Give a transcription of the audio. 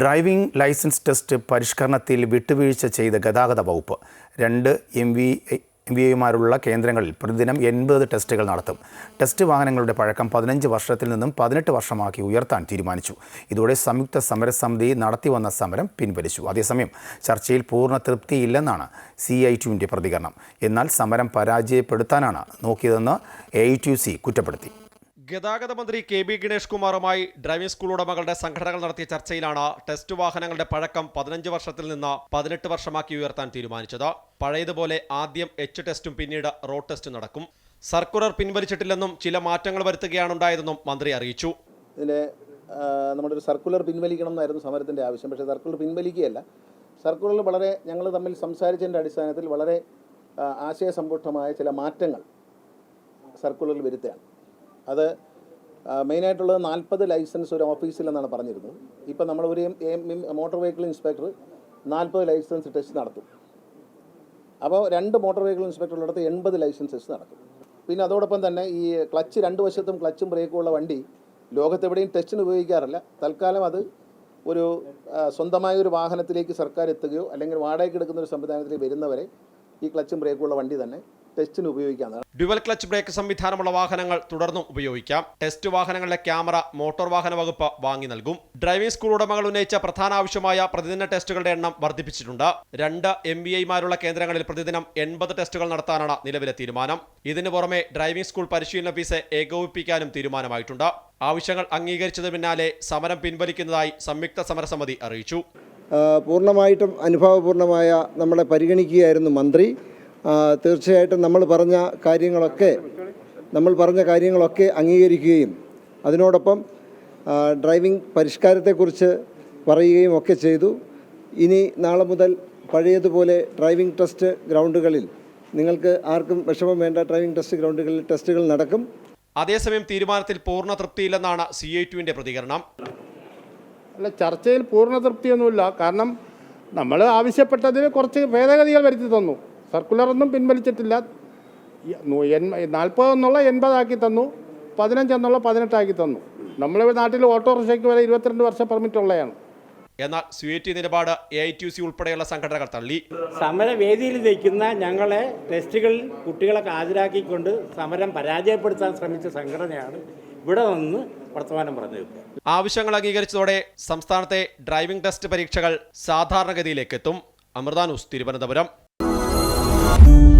Driving licence test പരിഷ്കരണത്തിൽ വിട്ടുവീഴ്ച ചെയ്ത ഗതാഗത വകുപ്പ്. രണ്ട് എം വി എം വി എമാരുള്ള കേന്ദ്രങ്ങളിൽ പ്രതിദിനം എൺപത് ടെസ്റ്റുകൾ നടത്തും. ടെസ്റ്റ് വാഹനങ്ങളുടെ പഴക്കം പതിനഞ്ച് വർഷത്തിൽ നിന്നും പതിനെട്ട് വർഷമാക്കി ഉയർത്താൻ തീരുമാനിച്ചു. ഇതോടെ സംയുക്ത സമരസമിതി നടത്തിവന്ന സമരം പിൻവലിച്ചു. അതേസമയം ചർച്ചയിൽ പൂർണ തൃപ്തിയില്ലെന്നാണ് സി ഐ ടുവിന്റെ പ്രതികരണം. എന്നാൽ സമരം പരാജയപ്പെടുത്താനാണ് നോക്കിയതെന്ന് എ ഐ ടി സി കുറ്റപ്പെടുത്തി. ഗതാഗത മന്ത്രി കെ ബി ഗണേഷ് കുമാറുമായി ഡ്രൈവിംഗ് സ്കൂൾ ഉടമകളുടെ സംഘടനകൾ നടത്തിയ ചർച്ചയിലാണ് ടെസ്റ്റ് വാഹനങ്ങളുടെ പഴക്കം പതിനഞ്ച് വർഷത്തിൽ നിന്ന് പതിനെട്ട് വർഷമാക്കി ഉയർത്താൻ തീരുമാനിച്ചത്. പഴയതുപോലെ ആദ്യം എച്ച് ടെസ്റ്റും പിന്നീട് റോഡ് ടെസ്റ്റും നടക്കും. സർക്കുലർ പിൻവലിച്ചിട്ടില്ലെന്നും ചില മാറ്റങ്ങൾ വരുത്തുകയാണുണ്ടായതെന്നും മന്ത്രി അറിയിച്ചു. ഇതിലെ നമ്മുടെ ഒരു സർക്കുലർ പിൻവലിക്കണം എന്നായിരുന്നു സമരത്തിന്റെ ആവശ്യം. പക്ഷേ സർക്കുലർ പിൻവലിക്കുകയല്ല. സർക്കുലറിൽ വളരെ ഞങ്ങൾ തമ്മിൽ സംസാരിച്ചതിന്റെ അടിസ്ഥാനത്തിൽ വളരെ ആശയസമ്പുഷ്ടമായ ചില മാറ്റങ്ങൾ സർക്കുലറിൽ വരുത്തുകയാണ്. അത് മെയിനായിട്ടുള്ളത് നാൽപ്പത് ലൈസൻസ് ഒരു ഓഫീസിൽ പറഞ്ഞിരുന്നത്. ഇപ്പം നമ്മൾ ഒരു മോട്ടോർ വെഹിക്കിൾ ഇൻസ്പെക്ടർ നാൽപ്പത് ലൈസൻസ് ടെസ്റ്റ് നടത്തും. അപ്പോൾ രണ്ട് മോട്ടോർ വെഹിക്കിൾ ഇൻസ്പെക്ടറുള്ളിടത്ത് എൺപത് ലൈസൻസ് ടെസ്റ്റ് നടക്കും. പിന്നെ അതോടൊപ്പം തന്നെ ഈ ക്ലച്ച് രണ്ട് വശത്തും ക്ലച്ചും ബ്രേക്കും ഉള്ള വണ്ടി ലോകത്തെവിടെയും ടെസ്റ്റിന് ഉപയോഗിക്കാറില്ല. തൽക്കാലം അത് ഒരു സ്വന്തമായ ഒരു വാഹനത്തിലേക്ക് സർക്കാർ എത്തുകയോ അല്ലെങ്കിൽ വാടകയ്ക്ക് എടുക്കുന്ന ഒരു സംവിധാനത്തിലേക്ക് വരുന്നവരെ ഈ ക്ലച്ചും ബ്രേക്കും ഉള്ള വണ്ടി തന്നെ ടെസ്റ്റിന് ഉപയോഗിക്കാവുന്നതാണ്. ഡ്യുവൽ ക്ലച്ച് ബ്രേക്ക് സംവിധാനമുള്ള വാഹനങ്ങൾ തുടർന്നും ഉപയോഗിക്കാം. ടെസ്റ്റ് വാഹനങ്ങളിലെ ക്യാമറ മോട്ടോർ വാഹന വകുപ്പ് വാങ്ങി നൽകും. ഡ്രൈവിംഗ് സ്കൂൾ ഉടമകൾ ഉന്നയിച്ച പ്രധാന ആവശ്യമായ പ്രതിദിന ടെസ്റ്റുകളുടെ എണ്ണം വർദ്ധിപ്പിച്ചിട്ടുണ്ട്. രണ്ട് എം ബി ഐമാരുള്ള കേന്ദ്രങ്ങളിൽ പ്രതിദിനം എൺപത് ടെസ്റ്റുകൾ നടത്താനാണ് നിലവിലെ തീരുമാനം. ഇതിനു പുറമെ ഡ്രൈവിംഗ് സ്കൂൾ പരിശീലന ഫീസ് ഏകോപിപ്പിക്കാനും തീരുമാനമായിട്ടുണ്ട്. ആവശ്യങ്ങൾ അംഗീകരിച്ചതിന് പിന്നാലെ സമരം പിൻവലിക്കുന്നതായി സംയുക്ത സമരസമിതി അറിയിച്ചു. പൂർണമായിട്ടും അനുഭവപൂർണമായ നമ്മളെ പരിഗണിക്കുകയായിരുന്നു മന്ത്രി. തീർച്ചയായിട്ടും നമ്മൾ പറഞ്ഞ കാര്യങ്ങളൊക്കെ നമ്മൾ പറഞ്ഞ കാര്യങ്ങളൊക്കെ അംഗീകരിക്കുകയും അതിനോടൊപ്പം ഡ്രൈവിംഗ് പരിഷ്കാരത്തെക്കുറിച്ച് പറയുകയും ഒക്കെ ചെയ്തു. ഇനി നാളെ മുതൽ പഴയതുപോലെ ഡ്രൈവിംഗ് ടെസ്റ്റ് ഗ്രൗണ്ടുകളിൽ നിങ്ങൾക്ക് ആർക്കും വിഷമം വേണ്ട ഡ്രൈവിംഗ് ടെസ്റ്റ് ഗ്രൗണ്ടുകളിൽ ടെസ്റ്റുകൾ നടക്കും. അതേസമയം തീരുമാനത്തിൽ പൂർണ തൃപ്തിയില്ലെന്നാണ് സി ഐ ടുവിന്റെ പ്രതികരണം. അല്ല ചർച്ചയിൽ പൂർണ തൃപ്തിയൊന്നുമില്ല. കാരണം നമ്മൾ ആവശ്യപ്പെട്ടതിൽ കുറച്ച് ഭേദഗതികൾ വരുത്തി തന്നു. സർക്കുലറൊന്നും പിൻവലിച്ചിട്ടില്ല. നാൽപ്പത് എന്നുള്ള എൺപതാക്കി തന്നു. പതിനഞ്ച് എന്നുള്ള പതിനെട്ടാക്കി തന്നു. നമ്മുടെ നാട്ടിൽ ഓട്ടോറിക്ഷയ്ക്ക് വരെ ഇരുപത്തിരണ്ട് വർഷം പെർമിറ്റ് ഉള്ളതാണ്. എന്നാൽ സി ഐ ടി നിലപാട് എ ഐ ടി സി ഉൾപ്പെടെയുള്ള സംഘടനകൾ തള്ളി. സമരവേദിയിൽ നിൽക്കുന്ന ഞങ്ങളെ ടെസ്റ്റുകളിൽ കുട്ടികളെ ഹാജരാക്കിക്കൊണ്ട് സമരം പരാജയപ്പെടുത്താൻ ശ്രമിച്ച സംഘടനയാണ് ഇവിടെ നിന്ന് വർത്തമാനം പറഞ്ഞു ആവശ്യങ്ങൾ അംഗീകരിച്ചതോടെ സംസ്ഥാനത്തെ ഡ്രൈവിംഗ് ടെസ്റ്റ് പരീക്ഷകൾ സാധാരണഗതിയിലേക്ക് എത്തും തിരുവനന്തപുരം. Bye.